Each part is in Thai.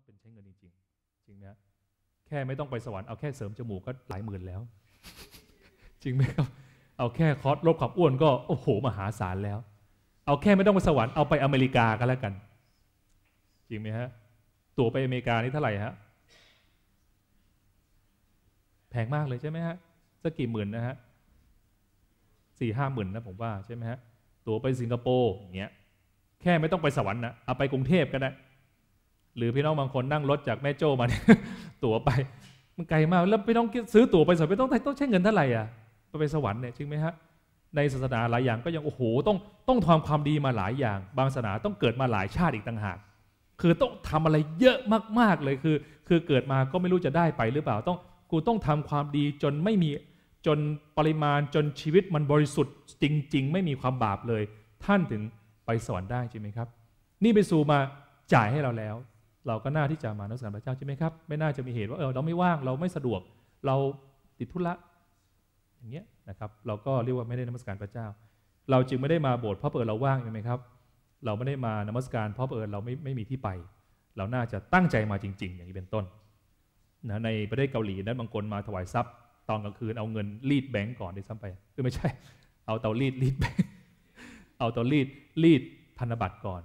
ต้องเป็นใช้เงินจริงๆ จริงไหมแค่ไม่ต้องไปสวรรค์เอาแค่เสริมจมูกก็หลายหมื่นแล้ว จริงไหมครับ เอาแค่คอร์สลดความอ้วนก็โอ้โหมหาศาลแล้ว เอาแค่ไม่ต้องไปสวรรค์เอาไปอเมริกากันแล้วกัน จริงไหมฮะตั๋วไปอเมริกานี่เท่าไหร่ฮะแพงมากเลยใช่ไหมฮะสักกี่หมื่นนะฮะสี่ห้าหมื่นนะผมว่าใช่ไหมฮะตั๋วไปสิงคโปร์อย่างเงี้ยแค่ไม่ต้องไปสวรรค์นะเอาไปกรุงเทพก็ได้ หรือพี่น้องบางคนนั่งรถจากแม่โจ้มาเนี่ยตั๋วไป มันไกลมากแล้วพี่น้องซื้อตั๋วไปสวรรค์ไม่ต้องต้องใช้เงินเท่าไหร่อะไปไปสวรรค์เนี่ยจริงไหมฮะในศาสนาหลายอย่างก็ยังโอ้โหต้องต้องทำความดีมาหลายอย่าง บางศาสนาต้องเกิดมาหลายชาติอีกต่างหาก คือต้องทำอะไรเยอะมากๆเลยคือ คือเกิดมาก็ไม่รู้จะได้ไปหรือเปล่าต้องกูต้องทำความดีจนไม่มีจนปริมาณจนชีวิตมันบริสุทธิ์จริง ๆ ไม่มีความบาปเลย ท่านถึงไปสวรรค์ได้ใช่ไหมครับ นี่ไปสู่มาจ่ายให้เราแล้ว เราก็น่าที่จะมานมัสการพระเจ้าใช่ไหมครับ ไม่น่าจะมีเหตุว่าเออเราไม่ว่างเราไม่สะดวก เราติดธุระอย่างเงี้ยนะครับเราก็เรียกว่าไม่ได้นมัสการพระเจ้า เราจึงไม่ได้มาโบสถ์เพราะเปิดเราว่างใช่ไหมครับ เราไม่ได้มานมัสการเพราะเปิดเราไม่ไม่มีที่ไป เราน่าจะตั้งใจมาจริง ๆ อย่างนี้เป็นต้นนะในประเทศเกาหลีนั้นบางคนมาถวายทรัพย์ตอนกลางคืนเอาเงินรีดแบงก์ก่อนได้ซ้ำไปคือไม่ใช่ เอาเตารีดรีดแบงก์เอาเตารีดรีดธนบัตรก่อน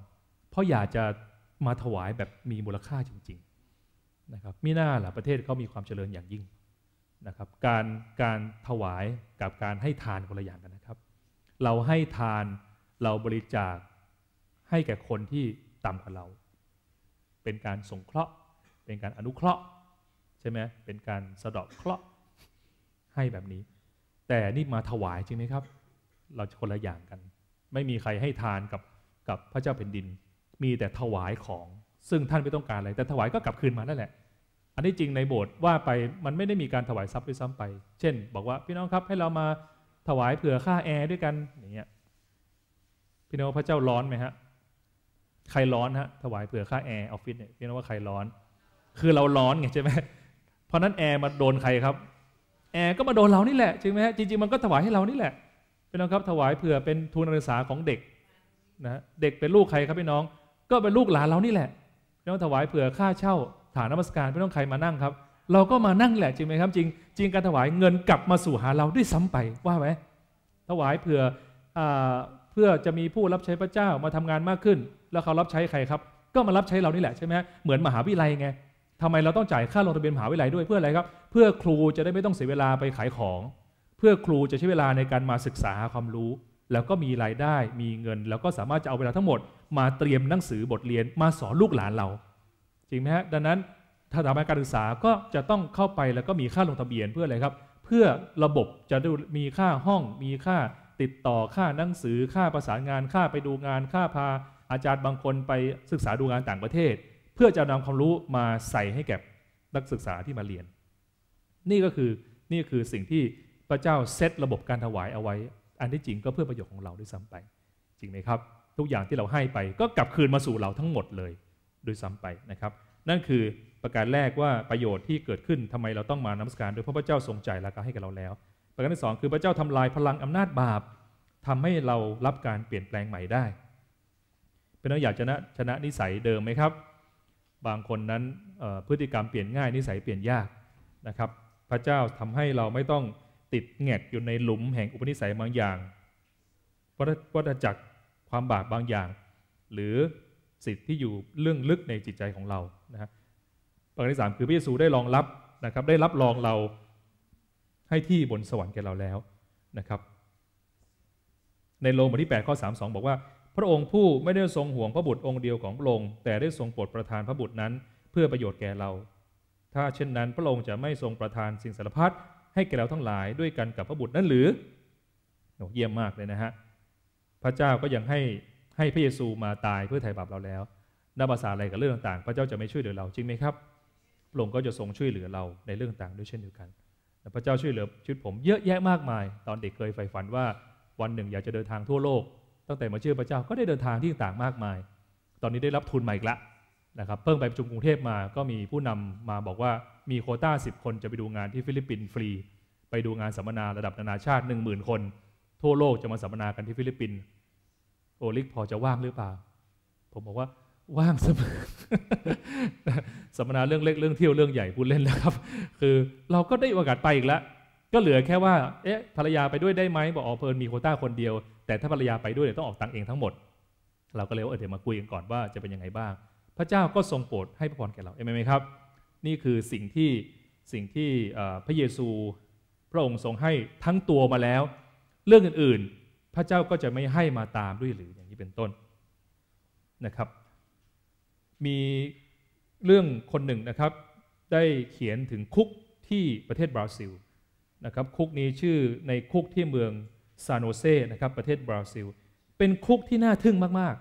เพราะอยากจะ มาถวายแบบมีมูลค่าจริงๆนะครับมิน่าล่ะประเทศเขามีความเจริญอย่างยิ่งนะครับการการถวายกับการให้ทานคนละอย่างกันนะครับ เราให้ทานเราบริจาคให้แก่คนที่ต่ำกว่าเรา เป็นการสงเคราะห์ เป็นการอนุเคราะห์ใช่ไหมเป็นการสะดอกเคราะห์ให้แบบนี้ แต่นี่มาถวายจริงไหมครับ เราจะคนละอย่างกัน ไม่มีใครให้ทานกับกับพระเจ้าแผ่นดิน มีแต่ถวายของ ซึ่งท่านไม่ต้องการอะไร แต่ถวายก็กลับคืนมานั่นแหละ อันนี้จริงในโบสถ์ว่าไปมันไม่ได้มีการถวายทรัพย์ด้วยซ้ำไป เช่น บอกว่าพี่น้องครับให้เรามาถวายเผื่อค่าแอร์ด้วยกันอย่างเงี้ยพี่น้องพระเจ้าร้อนไหมฮะใครร้อนฮะถวายเผื่อค่าแอร์ออฟฟิศเนี่ยพี่น้องว่าใครร้อน คือเราร้อนไงใช่ไหมเพราะนั้นแอร์มาโดนใครครับแอร์ก็มาโดนเรานี่แหละจริงไหมฮะจริงๆมันก็ถวายให้เรานี่แหละพี่น้องครับถวายเผื่อเป็นทุนการศึกษาของเด็กนะเด็กเป็นลูกใครครับพี่น้อง ก็เป็นลูกหลานเรานี่แหละพี่น้องถวายเผื่อค่าเช่าฐานนมัสการพี่น้องใครมานั่งครับ เราก็มานั่งแหละจริงไหมครับ จริง จริงการถวายเงินกลับมาสู่หาเราด้วยซ้ำไปว่าไหมถวายเผื่อเพื่อจะมีผู้รับใช้พระเจ้ามาทำงานมากขึ้น แล้วเขารับใช้ใครครับ ก็มารับใช้เรานี่แหละใช่ไหมเหมือนมหาวิทยาลัยไงทำไมเราต้องจ่ายค่าลงทะเบียนมหาวิทยาลัยด้วยเพื่ออะไรครับ เพื่อครูจะได้ไม่ต้องเสียเวลาไปขายของ เพื่อครูจะใช้เวลาในการมาศึกษาความรู้ แล้วก็มีรายได้มีเงิน แล้วก็สามารถจะเอาเวลาทั้งหมด มาเตรียมหนังสือบทเรียนมาสอนลูกหลานเรา จริงไหมฮะดังนั้นถ้าทำการศึกษาก็จะต้องเข้าไปแล้วก็มีค่าลงทะเบียนเพื่ออะไรครับ เพื่อระบบจะมีค่าห้อง มีค่าติดต่อค่าหนังสือค่าประสานงานค่าไปดูงานค่าพา อาจารย์บางคนไปศึกษาดูงานต่างประเทศ เพื่อจะนำความรู้มาใส่ให้แก่นักศึกษาที่มาเรียน นี่ก็คือนี่คือสิ่งที่พระเจ้าเซตระบบการถวายเอาไว้ อันที่จริงก็เพื่อประโยชน์ของเราด้วยซ้ำไป จริงไหมครับ ทุกอย่างที่เราให้ไปก็กลับคืนมาสู่เราทั้งหมดเลยโดยซ้ำไปนะครับ นั่นคือประการแรกว่าประโยชน์ที่เกิดขึ้นทำไมเราต้องมานมัสการ โดยเพราะพระเจ้าทรงใจราคาให้กับเราแล้ว ประการที่สองคือพระเจ้าทำลายพลังอำนาจบาปทำให้เรารับการเปลี่ยนแปลงใหม่ได้ เป็นเราอยากชนะชนะนิสัยเดิมไหมครับ บางคนนั้นพฤติกรรมเปลี่ยนง่ายนิสัยเปลี่ยนยากนะครับ พระเจ้าทำให้เราไม่ต้อง ติดแงกอยู่ในหลุมแห่งอุปนิสัยบางอย่างวัฏจักรความบาปบางอย่าง หรือสิทธิ์ที่อยู่เรื่องลึกในจิตใจของเรานะฮะประการที่สามคือพระเยซูได้รองรับนะครับ ได้รับรองเราให้ที่บนสวรรค์แก่เราแล้วนะครับ ในโลมบทที่ 8 ข้อ 32 บอกว่า พระองค์ผู้ไม่ได้ทรงห่วงพระบุตรองค์เดียวของพระองค์แต่ได้ทรงโปรดประทานพระบุตรนั้น เพื่อประโยชน์แก่เรา ถ้าเช่นนั้นพระองค์จะไม่ทรงประทานสิ่งสารพัด ให้แก่เราทั้งหลายด้วยกันกับพระบุตรนั้นหรือโเยี่ยมมากเลยนะฮะพระเจ้าก็ยังให้ให้พระเยซูมาตายเพื่อไถ่บาปเราแล้วนับภาษาอะไรกับเรื่องต่างๆ พระเจ้าจะไม่ช่วยเหลือเราจริงไหมครับพระองค์ก็จะทรงช่วยเหลือเราในเรื่องต่างด้วยเช่นเดียวกันพระเจ้าช่วยเหลือชีวิตผมเยอะแยะมากมาย ตอนเด็กเคยใฝ่ฝันว่าวันหนึ่งอยากจะเดินทางทั่วโลก ตั้งแต่มาเชื่อพระเจ้าก็ได้เดินทางที่ต่างมากมาย ตอนนี้ได้รับทุนใหม่อีกละนะครับ เพิ่งไปประชุมกรุงเทพมาก็มีผู้นำมาบอกว่า มีโคต้าสิบคนจะไปดูงานที่ฟิลิปปินส์ฟรี ไปดูงานสัมมนาระดับนานาชาติหนึ่งหมื่นคน ทั่วโลกจะมาสัมมนากันที่ฟิลิปปินส์โอลิกพอจะว่างหรือเปล่า ผมบอกว่าว่างเสมอสัมมนาเรื่องเล็กเรื่องเที่ยวเรื่องใหญ่พูดเล่นแล้วครับ คือเราก็ได้โอกาสไปอีกแล้ว ก็เหลือแค่ว่า เอ๊ะภรรยาไปด้วยได้ไหมบอกอ๋อเพลินมีโคต้าคนเดียว แต่ถ้าภรรยาไปด้วยเนี่ยต้องออกตังค์เองทั้งหมด เราก็เลยว่าเดี๋ยวมาคุยกันก่อนว่าจะเป็นยังไงบ้าง พระเจ้าก็ทรงโปรดให้พระพรแก่เราเอเมนไหมครับ นี่คือสิ่งที่สิ่งที่พระเยซูพระองค์ทรงให้ทั้งตัวมาแล้ว เรื่องอื่นๆ พระเจ้าก็จะไม่ให้มาตามด้วยหรืออย่างนี้เป็นต้นนะครับ มีเรื่องคนหนึ่งนะครับ ได้เขียนถึงคุกที่ประเทศบราซิลนะครับคุกนี้ชื่อในคุกที่เมืองซานโนเซนะครับประเทศบราซิล เป็นคุกที่น่าทึ่งมาก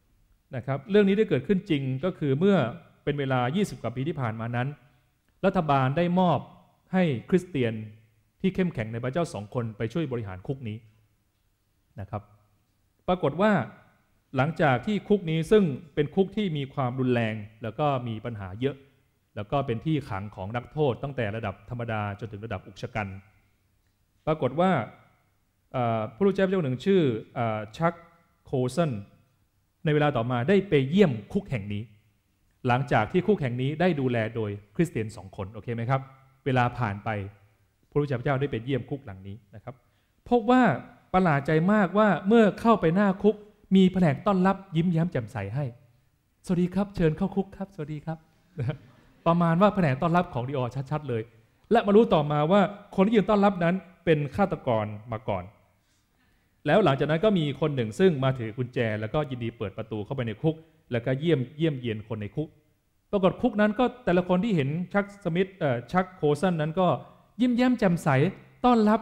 ๆนะครับเรื่องนี้ได้เกิดขึ้นจริงก็คือเมื่อ เป็นเวลา 20 กว่าปีที่ผ่านมานั้น รัฐบาลได้มอบให้คริสเตียนที่เข้มแข็งในพระเจ้าสองคนไปช่วยบริหารคุกนี้นะครับ ปรากฏว่าหลังจากที่คุกนี้ซึ่งเป็นคุกที่มีความรุนแรง แล้วก็มีปัญหาเยอะ แล้วก็เป็นที่ขังของนักโทษ ตั้งแต่ระดับธรรมดาจนถึงระดับอุกชะกัน ปรากฏว่าผู้รู้แจ้งเจ้าหนึ่งชื่อชักโคสันในเวลาต่อมาได้ไปเยี่ยมคุกแห่งนี้ หลังจากที่คุกแห่งนี้ได้ดูแลโดยคริสเตียนสองคนโอเคไหมครับ เวลาผ่านไปพระรู้เจ้าได้ไปเยี่ยมคุกหลังนี้นะครับ พบว่าประหลาดใจมากว่าเมื่อเข้าไปหน้าคุก มีแผนกต้อนรับยิ้มแย้มแจ่มใสให้ สวัสดีครับ เชิญเข้าคุกครับ สวัสดีครับ ประมาณว่าแผนกต้อนรับของดีออชัดๆเลย และมารู้ต่อมาว่าคนที่ยืนต้อนรับนั้นเป็นฆาตกรมาก่อน แล้วหลังจากนั้นก็มีคนหนึ่งซึ่งมาถือกุญแจ แล้วก็ยินดีเปิดประตูเข้าไปในคุก แล้วก็เยี่ยมเยี่ยมเยียนคนในคุก ปรากฏคุกนั้นก็แต่ละคนที่เห็นชักสมิธชักโคสันนั้นก็ยิ้มแย้มแจ่มใสต้อนรับ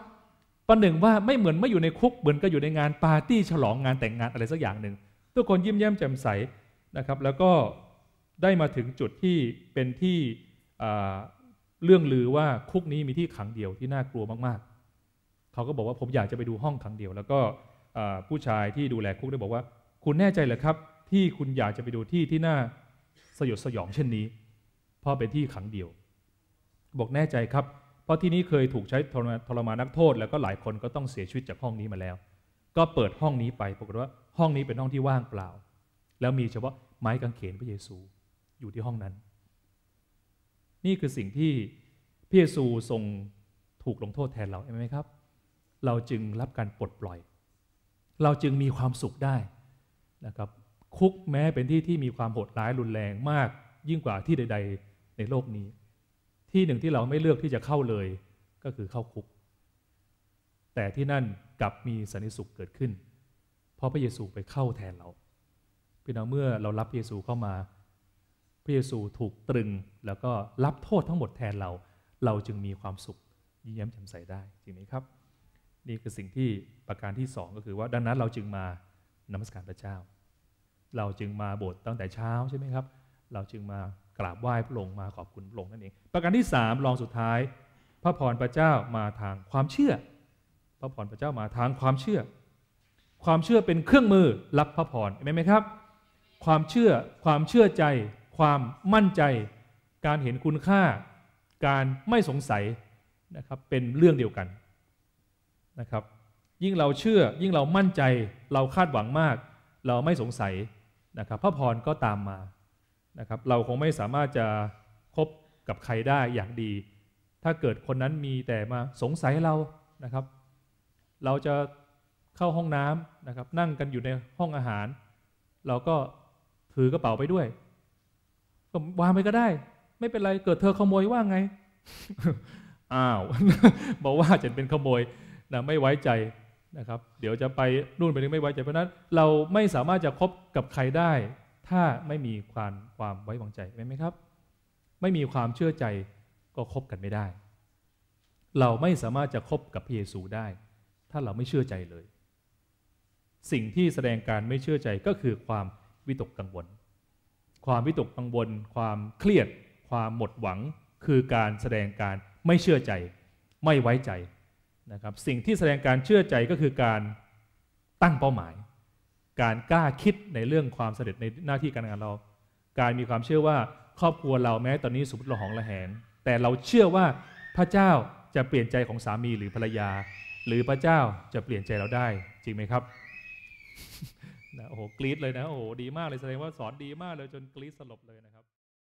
ประหนึ่งว่าไม่เหมือนไม่อยู่ในคุกเหมือนก็อยู่ในงานปาร์ตี้ฉลองงานแต่งงานอะไรสักอย่างหนึ่งทุกคนยิ้มแย้มแจ่มใสนะครับ แล้วก็ได้มาถึงจุดที่เป็นที่เรื่องลือว่าคุกนี้มีที่ขังเดียวที่น่ากลัวมากๆ เขาก็บอกว่าผมอยากจะไปดูห้องขังเดียว แล้วก็ผู้ชายที่ดูแลคุกได้บอกว่า คุณแน่ใจเหรอครับ ที่คุณอยากจะไปดูที่ที่น่าสยดสยองเช่นนี้เพราะเป็นที่ขังเดียว บอกแน่ใจครับ เพราะที่นี้เคยถูกใช้ทรมานนักโทษ แล้วก็หลายคนก็ต้องเสียชีวิตจากห้องนี้มาแล้ว ก็เปิดห้องนี้ไปปรากฏว่าห้องนี้เป็นห้องที่ว่างเปล่า แล้วมีเฉพาะไม้กางเขนพระเยซูอยู่ที่ห้องนั้น นี่คือสิ่งที่พระเยซูทรงถูกลงโทษแทนเราใช่ไหมครับ เราจึงรับการปลดปล่อย เราจึงมีความสุขได้นะครับ คุกแม้เป็นที่ที่มีความโหดร้ายรุนแรงมาก ยิ่งกว่าที่ใด ๆ ในโลกนี้ ที่หนึ่งที่เราไม่เลือกที่จะเข้าเลย ก็คือเข้าคุก แต่ที่นั่นกลับมีสันนิสุขเกิดขึ้น เพราะพระเยซูไปเข้าแทนเราพี่น้องเมื่อเรารับพระเยซูเข้ามา พระเยซูถูกตรึงแล้วก็รับโทษทั้งหมดแทนเรา เราจึงมีความสุขยิ้มแย้มแจ่มใสได้จริงไหมครับ นี่คือสิ่งที่ประการที่สองก็คือว่าดังนั้นเราจึงมานมัสการพระเจ้า เราจึงมาโบสถ์ตั้งแต่เช้าใช่ไหมครับ เราจึงมากราบไหว้พระองค์มาขอบคุณพระองค์นั่นเอง ประการที่สามรองสุดท้าย พระพรพระเจ้ามาทางความเชื่อ พระพรพระเจ้ามาทางความเชื่อ ความเชื่อเป็นเครื่องมือรับพระพรเห็นไหมครับ ความเชื่อความเชื่อใจ ความมั่นใจ การเห็นคุณค่า การไม่สงสัยนะครับเป็นเรื่องเดียวกันนะครับ ยิ่งเราเชื่อยิ่งเรามั่นใจ เราคาดหวังมาก เราไม่สงสัย นะครับพระพรก็ตามมานะครับเราคงไม่สามารถจะคบกับใครได้อย่างดี ถ้าเกิดคนนั้นมีแต่มาสงสัยเรานะครับ เราจะเข้าห้องน้ำนะครับ นั่งกันอยู่ในห้องอาหาร เราก็ถือกระเป๋าไปด้วยก็วางไปก็ได้ ไม่เป็นไรเกิดเธอขโมยว่าไงอ้าวบอกว่าจะเป็นขโมยนะไม่ไว้ใจ นะครับ เดี๋ยวจะไปนู่นไปนี่ไม่ไว้ใจเพราะนั้น เราไม่สามารถจะคบกับใครได้ ถ้าไม่มีความความไว้วางใจไหมครับ ไม่มีความเชื่อใจก็คบกันไม่ได้ เราไม่สามารถจะคบกับพระเยซูได้ ถ้าเราไม่เชื่อใจเลย สิ่งที่แสดงการไม่เชื่อใจก็คือความวิตกกังวล ความวิตกกังวล ความเครียด ความหมดหวัง คือการแสดงการไม่เชื่อใจ ไม่ไว้ใจ นะครับสิ่งที่แสดงการเชื่อใจก็คือการตั้งเป้าหมาย การกล้าคิดในเรื่องความสำเร็จในหน้าที่การงานเรา การมีความเชื่อว่าครอบครัวเราแม้ตอนนี้สมมติเราหองระแหง แต่เราเชื่อว่าพระเจ้าจะเปลี่ยนใจของสามีหรือภรรยา หรือพระเจ้าจะเปลี่ยนใจเราได้ จริงไหมครับนะโอ้โหกรี๊ดเลยนะโอ้โหดีมากเลยแสดงว่าสอนดีมากเลยจนกรี๊ดสลบเลยนะครับ